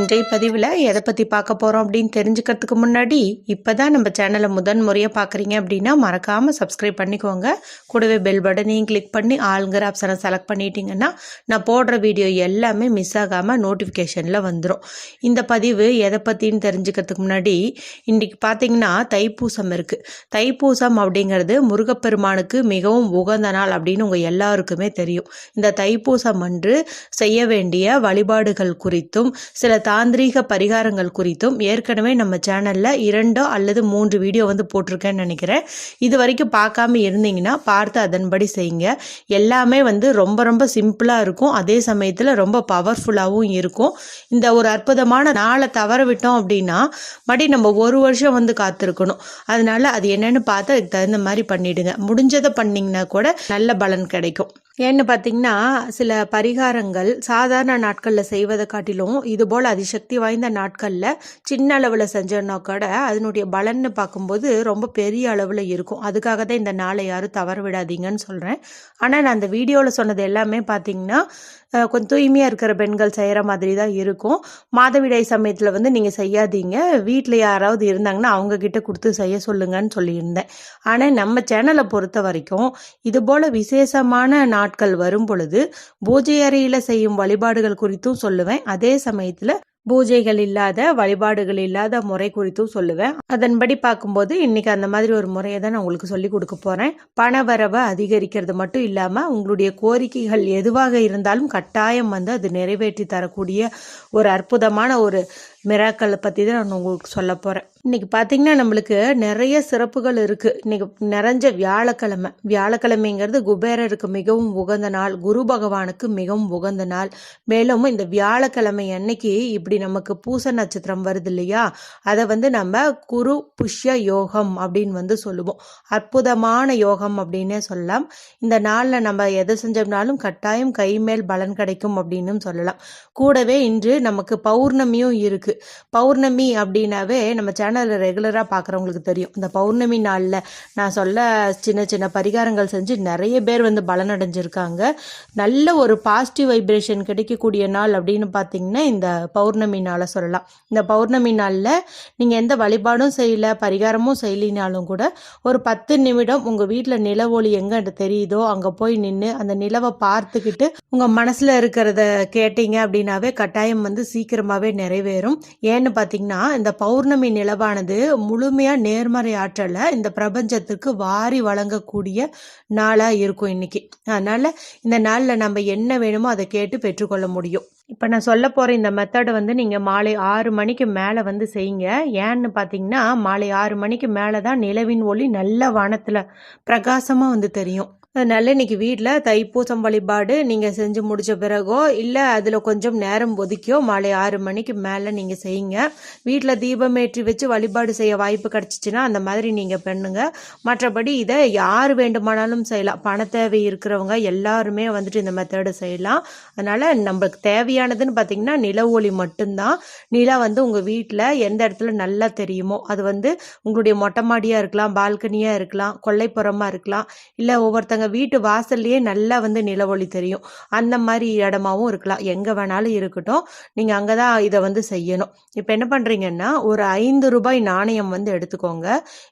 இன்றைய பதிவில் எதை பற்றி பார்க்க போகிறோம் அப்படின்னு தெரிஞ்சுக்கிறதுக்கு முன்னாடி இப்போ தான் நம்ம சேனலை முதன் முறையாக பார்க்குறீங்க அப்படின்னா மறக்காமல் சப்ஸ்கிரைப் பண்ணிக்கோங்க. கூடவே பெல் பட்டனையும் கிளிக் பண்ணி ஆளுங்கிற ஆப்ஷனை செலக்ட் பண்ணிட்டீங்கன்னா நான் போடுற வீடியோ எல்லாமே மிஸ் ஆகாமல் நோட்டிஃபிகேஷனில் வந்துடும் இந்த பதிவு எதை பற்றின்னு தெரிஞ்சுக்கிறதுக்கு முன்னாடி இன்றைக்கி பார்த்தீங்கன்னா தைப்பூசம் இருக்குது தைப்பூசம் அப்படிங்கிறது முருகப்பெருமானுக்கு மிகவும் உகந்த நாள் அப்படின்னு உங்கள் எல்லாருக்குமே தெரியும். இந்த தைப்பூசம் அன்று செய்ய வேண்டிய வழிபாடுகள் குறித்தும் சில தாந்திரீக பரிகாரங்கள் குறித்தும் ஏற்கனவே நம்ம சேனலில் இரண்டோ அல்லது மூன்று வீடியோ வந்து போட்டிருக்கேன்னு நினைக்கிறேன். இது வரைக்கும் பார்க்காம இருந்தீங்கன்னா பார்த்து அதன்படி செய்யுங்க. எல்லாமே வந்து ரொம்ப ரொம்ப சிம்பிளாக இருக்கும். அதே சமயத்தில் ரொம்ப பவர்ஃபுல்லாகவும் இருக்கும். இந்த ஒரு அற்புதமான நாளை தவற விட்டோம் அப்படின்னா மறுபடியும் நம்ம ஒரு வருஷம் வந்து காத்திருக்கணும். அதனால அது என்னன்னு பார்த்து அதுக்கு தகுந்த மாதிரி பண்ணிடுங்க. முடிஞ்சதை பண்ணிங்கன்னா கூட நல்ல பலன் கிடைக்கும். ஏன்னு பார்த்தீங்கன்னா சில பரிகாரங்கள் சாதாரண நாட்களில் செய்வதை காட்டிலும் இதுபோல் அதிசக்தி வாய்ந்த நாட்களில் சின்ன அளவில் செஞ்சோன்னா கூட அதனுடைய பலன்னு பார்க்கும்போது ரொம்ப பெரிய அளவில் இருக்கும். அதுக்காக தான் இந்த நாளை யாரும் தவற விடாதீங்கன்னு சொல்கிறேன் ஆனால் நான் அந்த வீடியோவில் சொன்னது எல்லாமே பார்த்தீங்கன்னா கொஞ்சம் தூய்மையாக இருக்கிற பெண்கள் செய்கிற மாதிரி தான் இருக்கும். மாதவிடாய் சமயத்தில் வந்து நீங்கள் செய்யாதீங்க. வீட்டில் யாராவது இருந்தாங்கன்னா அவங்கக்கிட்ட கொடுத்து செய்ய சொல்லுங்கன்னு சொல்லியிருந்தேன். ஆனால் நம்ம சேனலை பொறுத்த வரைக்கும் இதுபோல் விசேஷமான விசேஷமான நாட்கள் வரும் பொழுது பூஜை அறையில் செய்யும் வழிபாடுகள் குறித்தும் சொல்லுவேன். அதே சமயத்தில் பூஜைகள் இல்லாத வழிபாடுகள் இல்லாத முறை குறித்தும் சொல்லுவேன். அதன்படி பார்க்கும்போது இன்னைக்கு அந்த மாதிரி ஒரு முறையை தான் நான் உங்களுக்கு சொல்லி கொடுக்க போகிறேன் பண வரவை அதிகரிக்கிறது மட்டும் இல்லாமல் உங்களுடைய கோரிக்கைகள் எதுவாக இருந்தாலும் கட்டாயம் வந்து அது நிறைவேற்றி தரக்கூடிய ஒரு அற்புதமான ஒரு மிராக்களை பற்றி தான் நான் உங்களுக்கு சொல்ல போகிறேன் இன்னைக்கு பார்த்தீங்கன்னா நம்மளுக்கு நிறைய சிறப்புகள் இருக்குது இன்னைக்கு நிறைஞ்ச வியாழக்கிழமை. வியாழக்கிழமைங்கிறது குபேரருக்கு மிகவும் உகந்த நாள். குரு பகவானுக்கு மிகவும் உகந்த நாள். மேலும் இந்த வியாழக்கிழமை அன்னைக்கு இப்படி நமக்கு பூச நட்சத்திரம் வருது இல்லையா? அதை வந்து நம்ம குரு புஷ்ய யோகம் அப்படின்னு வந்து சொல்லுவோம். அற்புதமான யோகம் அப்படின்னே சொல்லலாம். இந்த நாளில் நம்ம எதை செஞ்சோம்னாலும் கட்டாயம் கை மேல் பலன் கிடைக்கும் அப்படின்னு சொல்லலாம். கூடவே இன்று நமக்கு பௌர்ணமியும் இருக்கு. பௌர்ணமி அப்படின்னாவே நம்ம சேனலில் ரெகுலராக பார்க்குறவங்களுக்கு தெரியும். இந்த பௌர்ணமி நாளில் நான் சொல்ல சின்ன சின்ன பரிகாரங்கள் செஞ்சு நிறைய பேர் வந்து பலனடைஞ்சிருக்காங்க. நல்ல ஒரு பாசிட்டிவ் வைப்ரேஷன் கிடைக்கக்கூடிய நாள் அப்படின்னு பார்த்தீங்கன்னா இந்த பௌர்ணமி நாளை சொல்லலாம். இந்த பௌர்ணமி நாளில் நீங்கள் எந்த வழிபாடும் செய்யல பரிகாரமும் செய்யலினாலும் கூட ஒரு பத்து நிமிடம் உங்கள் வீட்டில் நில ஒளி எங்கே தெரியுதோ அங்கே போய் நின்று அந்த நிலவை பார்த்துக்கிட்டு உங்கள் மனசில் இருக்கிறத கேட்டீங்க அப்படின்னாவே கட்டாயம் வந்து சீக்கிரமாகவே நிறைவேறும். ஏன்னு பார்த்தீங்கன்னா இந்த பௌர்ணமி நிலவானது முழுமையாக நேர்மறை ஆற்றலை இந்த பிரபஞ்சத்துக்கு வாரி வழங்கக்கூடிய நாளாக இருக்கும் இன்னைக்கு. அதனால் இந்த நாளில் நம்ம என்ன வேணுமோ அதை கேட்டு பெற்றுக்கொள்ள முடியும். இப்போ நான் சொல்ல போகிற இந்த மெத்தடை வந்து நீங்கள் மாலை ஆறு மணிக்கு மேலே வந்து செய்யுங்க. ஏன்னு பார்த்தீங்கன்னா மாலை ஆறு மணிக்கு மேலே தான் நிலவின் ஒளி நல்ல வானத்தில் பிரகாசமாக வந்து தெரியும். அதனால இன்னைக்கு வீட்டில் தைப்பூசம் வழிபாடு நீங்கள் செஞ்சு முடித்த பிறகோ இல்லை அதில் கொஞ்சம் நேரம் ஒதுக்கியோ மாலை ஆறு மணிக்கு மேலே நீங்கள் செய்யுங்க. வீட்டில் தீபமேற்றி வச்சு வழிபாடு செய்ய வாய்ப்பு கிடச்சிச்சின்னா அந்த மாதிரி நீங்கள் பண்ணுங்க. மற்றபடி இதை யார் வேண்டுமானாலும் செய்யலாம். பண தேவை இருக்கிறவங்க எல்லாருமே வந்துட்டு இந்த மெத்தடு செய்யலாம். அதனால் நம்மளுக்கு தேவையானதுன்னு பார்த்தீங்கன்னா நில ஒளி மட்டும்தான். நிலா வந்து உங்கள் வீட்டில் எந்த இடத்துல நல்லா தெரியுமோ அது வந்து உங்களுடைய மொட்டை மாடியாக இருக்கலாம் பால்கனியாக இருக்கலாம் கொல்லைப்புறமாக இருக்கலாம் இல்லை ஒவ்வொருத்தங்க வீட்டு வாசல்லையே நல்லா வந்து நிலவொளி தெரியும். அந்த மாதிரி இடமாவும் இருக்கலாம். எங்கே வேணாலும் இருக்கட்டும். நீங்கள் அங்கே தான் இதை வந்து செய்யணும். இப்போ என்ன பண்ணுறீங்கன்னா ஒரு ஐந்து ரூபாய் நாணயம் வந்து எடுத்துக்கோங்க.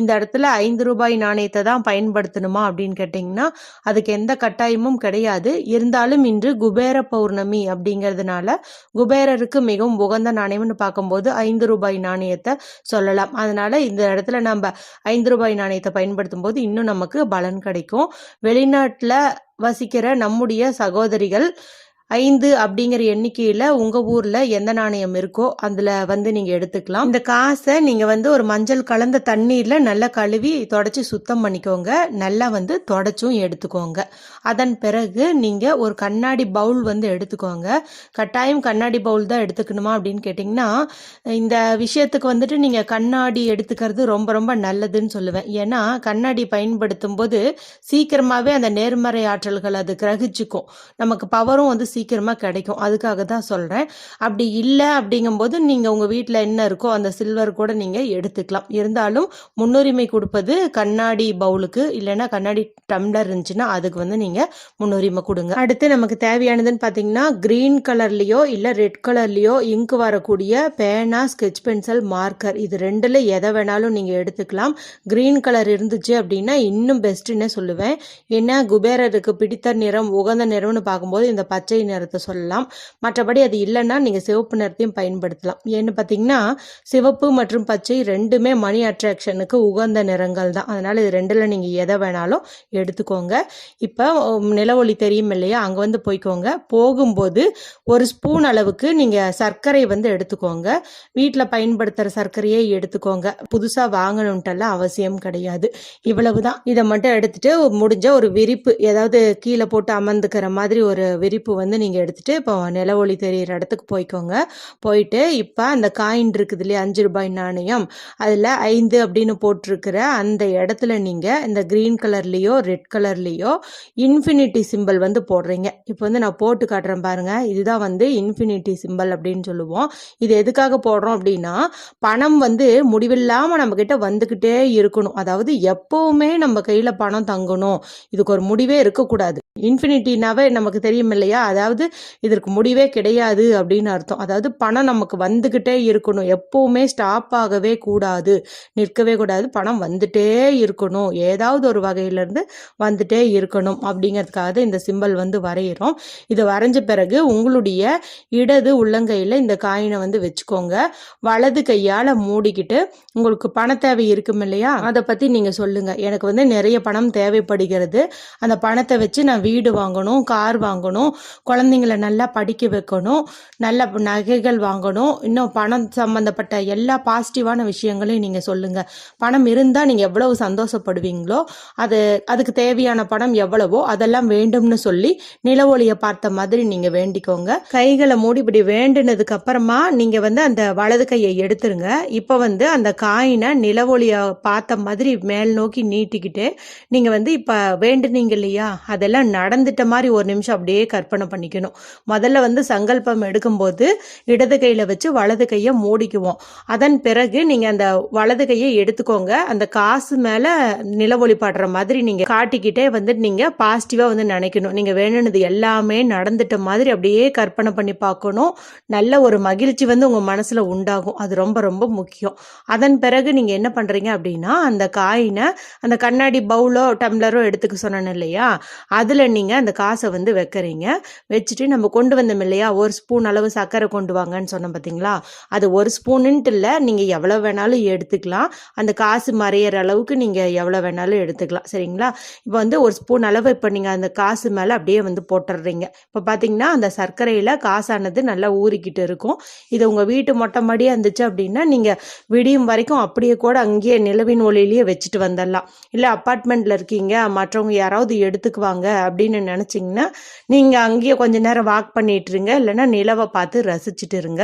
இந்த இடத்துல ஐந்து ரூபாய் நாணயத்தை தான் பயன்படுத்தணுமா அப்படின்னு கேட்டிங்கன்னா அதுக்கு எந்த கட்டாயமும் கிடையாது. இருந்தாலும் இன்று குபேர பௌர்ணமி அப்படிங்கிறதுனால குபேரருக்கு மிகவும் உகந்த நாணயம்னு பார்க்கும்போது ஐந்து ரூபாய் நாணயத்தை சொல்லலாம். அதனால இந்த இடத்துல நம்ம ஐந்து ரூபாய் நாணயத்தை பயன்படுத்தும் போது இன்னும் நமக்கு பலன் கிடைக்கும். வெளிநாட்டில் வசிக்கிற நம்முடைய சகோதரிகள் ஐந்து அப்படிங்கிற எண்ணிக்கையில் உங்கள் ஊரில் எந்த நாணயம் இருக்கோ அதில் வந்து நீங்கள் எடுத்துக்கலாம். இந்த காசை நீங்கள் வந்து ஒரு மஞ்சள் கலந்த தண்ணீரில் நல்லா கழுவி தொடச்சி சுத்தம் பண்ணிக்கோங்க. நல்லா வந்து தொடச்சும் எடுத்துக்கோங்க. அதன் பிறகு நீங்கள் ஒரு கண்ணாடி பவுல் வந்து எடுத்துக்கோங்க. கட்டாயம் கண்ணாடி பவுல் தான் எடுத்துக்கணுமா அப்படின்னு கேட்டிங்கன்னா இந்த விஷயத்துக்கு வந்துட்டு நீங்கள் கண்ணாடி எடுத்துக்கிறது ரொம்ப ரொம்ப நல்லதுன்னு சொல்லுவேன். ஏன்னா கண்ணாடி பயன்படுத்தும் போது சீக்கிரமாகவே அந்த நேர்மறை ஆற்றல்கள் அது கிரகிச்சுக்கும். நமக்கு பவரும் வந்து சீக்கிரமாக கிடைக்கும். அதுக்காக தான் சொல்கிறேன் அப்படி இல்லை அப்படிங்கும்போது நீங்கள் உங்கள் வீட்டில் என்ன இருக்கோ அந்த சில்வர் கூட நீங்கள் எடுத்துக்கலாம். இருந்தாலும் முன்னுரிமை கொடுப்பது கண்ணாடி பவுலுக்கு இல்லைன்னா கண்ணாடி டம்ளர் இருந்துச்சுன்னா அதுக்கு வந்து நீங்கள் முன்னுரிமை கொடுங்க. அடுத்து நமக்கு தேவையானதுன்னு பார்த்தீங்கன்னா க்ரீன் கலர்லேயோ இல்லை ரெட் கலர்லேயோ இங்க் வரக்கூடிய பேனா ஸ்கெட்ச் பென்சில் மார்க்கர் இது ரெண்டில் எதை வேணாலும் நீங்கள் எடுத்துக்கலாம். க்ரீன் கலர் இருந்துச்சு அப்படின்னா இன்னும் பெஸ்ட்டுன்னே சொல்லுவேன். ஏன்னா குபேரருக்கு பிடித்த நிறம் உகந்த நிறம்னு பார்க்கும்போது இந்த பச்சை நிறத்தை சொல்லலாம். மற்றபடி அது இல்லைன்னா நீங்கள் சிவப்பு நிறத்தையும் பயன்படுத்தலாம். ஏன்னு பார்த்தீங்கன்னா சிவப்பு மற்றும் பச்சை ரெண்டுமே மணி அட்ராக்ஷனுக்கு உகந்த நிறங்கள் தான். அதனால் இது ரெண்டில் நீங்கள் எதை வேணாலும் எடுத்துக்கோங்க. இப்போ நில ஒளி தெரியும் இல்லையா? அங்கே வந்து போய்க்கோங்க. போகும்போது ஒரு ஸ்பூன் அளவுக்கு நீங்கள் சர்க்கரை வந்து எடுத்துக்கோங்க. வீட்டில் பயன்படுத்துகிற சர்க்கரையே எடுத்துக்கோங்க. புதுசாக வாங்கணுன்ட்டெல்லாம் அவசியம் கிடையாது. இவ்வளவு தான் இதை மட்டும் எடுத்துட்டு முடிஞ்ச ஒரு விரிப்பு ஏதாவது கீழே போட்டு அமர்ந்துக்கிற மாதிரி ஒரு விரிப்பு வந்து நீங்கள் எடுத்துகிட்டு இப்போ நில ஒளி தெரியிற இடத்துக்கு போய்க்கோங்க. போயிட்டு இப்போ அந்த காயின் இருக்குது இல்லையா அஞ்சு ரூபாய் நாணயம் அதில் ஐந்து அப்படின்னு போட்டிருக்கிற அந்த இடத்துல நீங்கள் இந்த க்ரீன் கலர்லேயோ ரெட் கலர்லேயோ இன்ஃபினிட்டி சிம்பிள் வந்து போடுறீங்க. இப்போ வந்து நான் போட்டு காட்டுறேன் பாருங்கள் இதுதான் வந்து இன்ஃபினிட்டி சிம்பிள் அப்படின்னு சொல்லுவோம். இது எதுக்காக போடுறோம் அப்படின்னா பணம் வந்து முடிவில்லாமல் நம்மக்கிட்ட வந்துக்கிட்டே இருக்கணும். அதாவது எப்போவுமே நம்ம கையில் பணம் தங்கணும். இதுக்கு ஒரு முடிவே இருக்கக்கூடாது. இன்ஃபினிட்டினாவே நமக்கு தெரியும் இல்லையா? அதாவது அதாவது இதற்கு முடிவே கிடையாது அப்படின்னு அர்த்தம். அதாவது பணம் நமக்கு வந்துக்கிட்டே இருக்கணும். எப்போவுமே ஸ்டாப் ஆகவே கூடாது. நிற்கவே கூடாது. பணம் வந்துட்டே இருக்கணும். ஏதாவது ஒரு வகையிலேருந்து வந்துட்டே இருக்கணும் அப்படிங்கிறதுக்காக தான் இந்த சிம்பல் வந்து வரைகிறோம் இது வரைஞ்ச பிறகு உங்களுடைய இடது உள்ளங்கையில் இந்த காயினை வந்து வச்சுக்கோங்க. வலது கையால் மூடிக்கிட்டு உங்களுக்கு பண தேவை இருக்கும் இல்லையா? அதை பற்றி நீங்கள் சொல்லுங்கள் எனக்கு வந்து நிறைய பணம் தேவைப்படுகிறது. அந்த பணத்தை வச்சு நான் வீடு வாங்கணும் கார் வாங்கணும் குழந்தைங்கள நல்லா படிக்க வைக்கணும் நல்ல நகைகள் வாங்கணும். இன்னும் பணம் சம்மந்தப்பட்ட எல்லா பாசிட்டிவான விஷயங்களையும் நீங்கள் சொல்லுங்கள் பணம் இருந்தால் நீங்கள் எவ்வளவு சந்தோஷப்படுவீங்களோ அது அதுக்கு தேவையான பணம் எவ்வளவோ அதெல்லாம் வேண்டும்னு சொல்லி நில பார்த்த மாதிரி நீங்கள் வேண்டிக்கோங்க. கைகளை மூடி இப்படி வேண்டினதுக்கு அப்புறமா நீங்கள் வந்து அந்த வலது கையை எடுத்துருங்க. இப்போ வந்து அந்த காயினை நில பார்த்த மாதிரி மேல் நோக்கி நீட்டிக்கிட்டு நீங்கள் வந்து இப்போ வேண்டுனீங்க இல்லையா அதெல்லாம் நடந்துட்ட மாதிரி ஒரு நிமிஷம் அப்படியே கற்பனை பண்ணிக்கணும். முதல்ல வந்து சங்கல்பம் எடுக்கும்போது இடது கையில் வச்சு வலது கையை மூடிக்குவோம். அதன் பிறகு நீங்கள் அந்த வலது கையை எடுத்துக்கோங்க. அந்த காசு மேலே நிலவொளி பாடுற மாதிரி நீங்கள் காட்டிக்கிட்டே வந்து நீங்கள் பாசிட்டிவாக வந்து நினைக்கணும். நீங்கள் வேணுனது எல்லாமே நடந்துட்ட மாதிரி அப்படியே கற்பனை பண்ணி பார்க்கணும். நல்ல ஒரு மகிழ்ச்சி வந்து உங்கள் மனசில் உண்டாகும். அது ரொம்ப ரொம்ப முக்கியம். அதன் பிறகு நீங்கள் என்ன பண்ணுறீங்க அப்படின்னா அந்த காயினை அந்த கண்ணாடி பவுலோ டம்ளரோ எடுத்துக்க சொன்னேன் இல்லையா? அதில் நீங்கள் அந்த காசை வந்து வைக்கிறீங்க. வச்சுட்டு நம்ம கொண்டு வந்தோம் இல்லையா? ஒரு ஸ்பூன் அளவு சர்க்கரை கொண்டு வாங்கன்னு சொன்னோம் பார்த்தீங்களா அது ஒரு ஸ்பூனுன்ட்டு இல்லை. நீங்கள் எவ்வளோ வேணாலும் எடுத்துக்கலாம். அந்த காசு மறையிற அளவுக்கு நீங்கள் எவ்வளோ வேணாலும் எடுத்துக்கலாம். சரிங்களா? இப்போ வந்து ஒரு ஸ்பூன் அளவு இப்போ நீங்கள் அந்த காசு மேலே அப்படியே வந்து போட்டுடுறீங்க இப்போ பார்த்தீங்கன்னா அந்த சர்க்கரையில் காசானது நல்லா ஊறிக்கிட்டு இருக்கும். இது உங்கள் வீட்டு மொட்டை மாடியாக இருந்துச்சு அப்படின்னா நீங்கள் விடியும் வரைக்கும் அப்படியே கூட அங்கேயே நிலவின் ஒளியிலேயே வச்சுட்டு வந்துடலாம். இல்லை அப்பார்ட்மெண்ட்டில் இருக்கீங்க மற்றவங்க யாராவது எடுத்துக்குவாங்க அப்படின்னு நினச்சிங்கன்னா நீங்கள் அங்கேயே கொஞ்ச நேரம் வாக் பண்ணிட்டு இருங்க. இல்லைன்னா நிலவை பார்த்து ரசிச்சுட்டு இருங்க.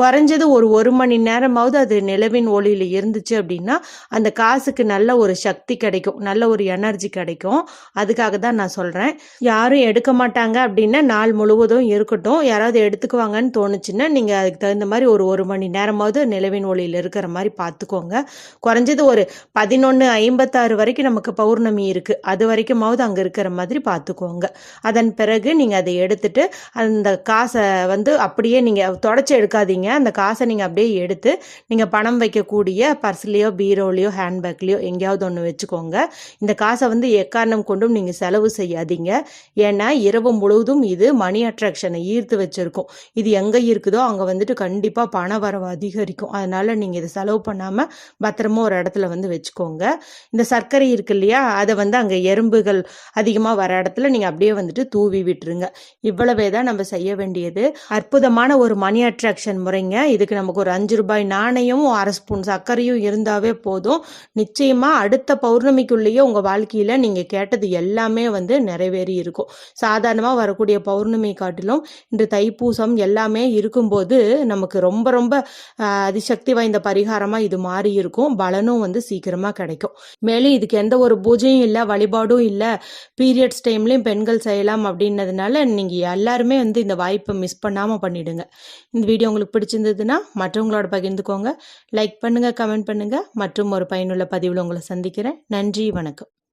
குறைஞ்சது ஒரு ஒரு மணி நேரமாவது அது நிலவின் ஒளியில் இருந்துச்சு அப்படின்னா அந்த காசுக்கு நல்ல ஒரு சக்தி கிடைக்கும். நல்ல ஒரு எனர்ஜி கிடைக்கும். அதுக்காக தான் நான் சொல்கிறேன் யாரும் எடுக்க மாட்டாங்க அப்படின்னா நாள் முழுவதும் இருக்கட்டும். யாராவது எடுத்துக்குவாங்கன்னு தோணுச்சுன்னா நீங்கள் அதுக்கு தகுந்த மாதிரி ஒரு ஒரு மணி நேரமாவது நிலவின் ஒளியில் இருக்கிற மாதிரி பார்த்துக்கோங்க. குறைஞ்சது ஒரு பதினொன்று ஐம்பத்தாறு வரைக்கும் நமக்கு பௌர்ணமி இருக்குது அது வரைக்குமாவது அங்கே இருக்கிற மாதிரி பார்த்துக்கோங்க. அதன் பிறகு நீங்கள் அதை எடுத்துட்டு அந்த காசை வந்து அப்படியே நீங்கள் தொடச்சி எடுக்காதீங்க. அந்த காசை நீங்கள் அப்படியே எடுத்து நீங்கள் பணம் வைக்கக்கூடிய பர்ஸ்லேயோ பீரோலையோ ஹேண்ட்பேக்லேயோ எங்கேயாவது ஒன்று வச்சுக்கோங்க. இந்த காசை வந்து எக்காரணம் கொண்டும் நீங்கள் செலவு செய்யாதீங்க. ஏன்னா இரவு முழுவதும் இது மணி அட்ராக்ஷனை ஈர்த்து வச்சுருக்கும். இது எங்கே இருக்குதோ அங்கே வந்துட்டு கண்டிப்பாக பண வரவு அதிகரிக்கும். அதனால் நீங்கள் இதை செலவு பண்ணாமல் பத்திரமா ஒரு இடத்துல வந்து வச்சுக்கோங்க. இந்த சர்க்கரை இருக்கு இல்லையா? அதை வந்து அங்கே எறும்புகள் அதிகமாக வர இடத்துல நீங்கள் அப்படியே வந்துட்டு தூவி விட்டுருங்க. இவ்வளவே தான் நம்ம செய்ய வேண்டியது. அற்புதமான ஒரு மணி அட்ராக்ஷன் முறைங்க. இதுக்கு நமக்கு ஒரு அஞ்சு ரூபாய் நாணயமும் அரை ஸ்பூன் சர்க்கரையும் இருந்தாவே போதும். நிச்சயமாக அடுத்த பௌர்ணமிக்குள்ளேயே உங்கள் வாழ்க்கையில் நீங்கள் கேட்டது எல்லாமே வந்து நிறைவேறி இருக்கும். சாதாரணமாக வரக்கூடிய பௌர்ணமி காட்டிலும் இன்று தைப்பூசம் எல்லாமே இருக்கும்போது நமக்கு ரொம்ப ரொம்ப அதிசக்தி வாய்ந்த பரிகாரமாக இது மாறி இருக்கும். பலனும் வந்து சீக்கிரமாக கிடைக்கும். மேலும் இதுக்கு எந்த ஒரு பூஜையும் இல்லை வழிபாடும் இல்லை. பீரியட்ஸ் டைம்லையும் பெண்கள் செய்யலாம் அப்படின்னதுனால நீங்கள் நீங்கள் எல்லாருமே வந்து இந்த வாய்ப்பை மிஸ் பண்ணாமல் பண்ணிவிடுங்க இந்த வீடியோ உங்களுக்கு பிடிச்சிருந்ததுன்னா மற்றவங்களோட பகிர்ந்துக்கோங்க. லைக் பண்ணுங்கள் கமெண்ட் பண்ணுங்கள் மற்றும் ஒரு பயனுள்ள பதிவில் உங்களை சந்திக்கிறேன். நன்றி வணக்கம்.